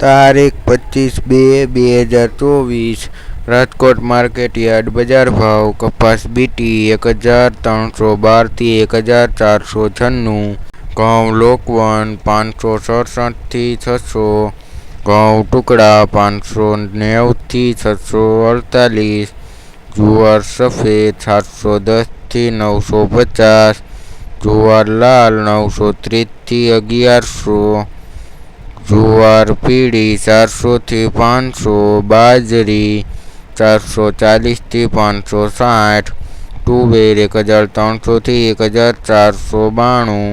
તારીખ પચીસ બે બે હજાર ચોવીસ. રાજકોટ માર્કેટ યાર્ડ બજાર ભાવ કપાસ બીટી એક હજાર ત્રણસો બારથી એક હજાર ચારસો છન્નું. ઘઉં લોકવન પાંચસો સડસઠથી છસો. ઘઉં ટુકડા પાંચસો નેવુંથી છસો અડતાલીસ. જુવાર સફેદ સાતસો દસથી નવસો પચાસ. જુવાર લાલ નવસો ત્રીસથી અગિયારસો. જુવાર પીળી ચારસોથી પાંચસો બાજરી ચારસો ચાલીસથી પાંચસો સાઠ તુવેર એક હજાર ત્રણસોથી એક હજાર ચારસો બાણું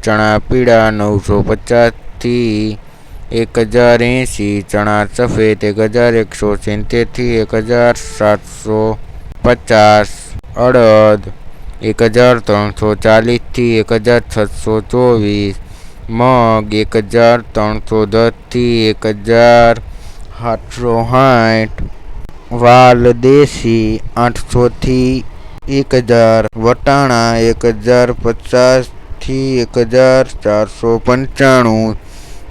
ચણા પીળા નવસો પચાસથી એક હજાર એંસી ચણા સફેદ એક હજાર એકસો સિત્તેરથી એક હજાર સાતસો પચાસ અડદ એક હજાર ત્રણસો ચાલીસથી એક હજાર છસો ચોવીસ મગ એક હજાર ત્રણસો દસથી એક હજાર સાતસો સાઠ વાલ દેશી આઠસોથી એક હજાર વટાણા એક હજાર પચાસથી એક હજાર ચારસો પંચાણું.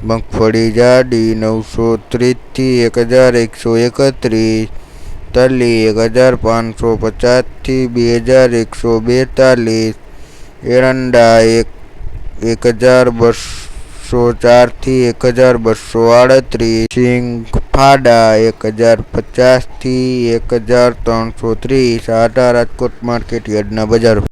મગફળી જાડી નવસો ત્રીસથી એક હજાર એકસો એકત્રીસ. તલી એક હજાર પાંચસો પચાસથી બે હજાર એકસો બેતાલીસ. એરંડા એક એક હજાર બસો ચારથી એક હજાર બસો આડત્રીસ. સિંગ ફાડા એક હજાર પચાસથી એક હજાર ત્રણસો ત્રીસ. આટા રાજકોટ માર્કેટ યાર્ડના બજાર.